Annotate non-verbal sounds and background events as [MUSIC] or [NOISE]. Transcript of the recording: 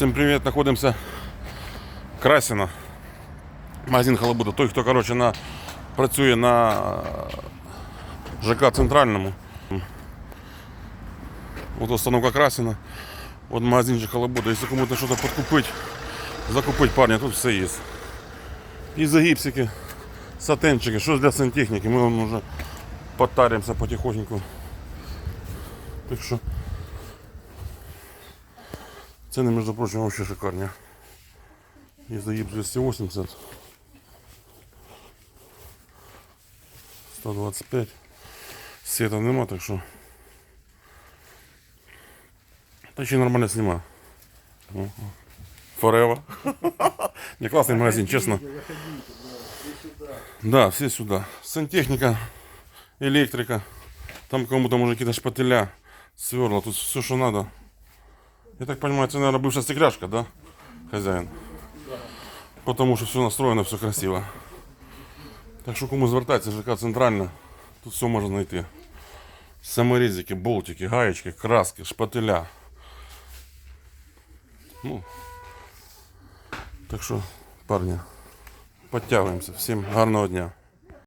Всім привіт, знаходимося в Красіно. Магазин Халабуда. Той, хто коротше, на, працює на е, ЖК Центральному. От установка Красіна. От магазин ЖК Халабуда. Якщо кому-то щось підкупити, закупити парня, тут все є. І загіпсики, сатенчики, щось для сантехніки. Ми вон вже потаримося потихоньку. Так що Цены, между прочим, вообще шикарные. И загиб 280. 125. Света нема, так що. Та ще нормально сніма. Форева. [LAUGHS] Не классный магазин, честно. Да, все сюда. Сантехника, электрика. Там кому-то может какие-то шпателя, сверла. Тут все, что надо. Я так понимаю, это, наверное, бывшая стекляшка, да, хозяин? Потому что все настроено, все красиво. Так що кому звертатися, ЖК центральна, тут все можна знайти. Саморезики, болтики, гаечки, краски, шпателя. Ну, так що, парні, підтягуємося. Всім гарного дня.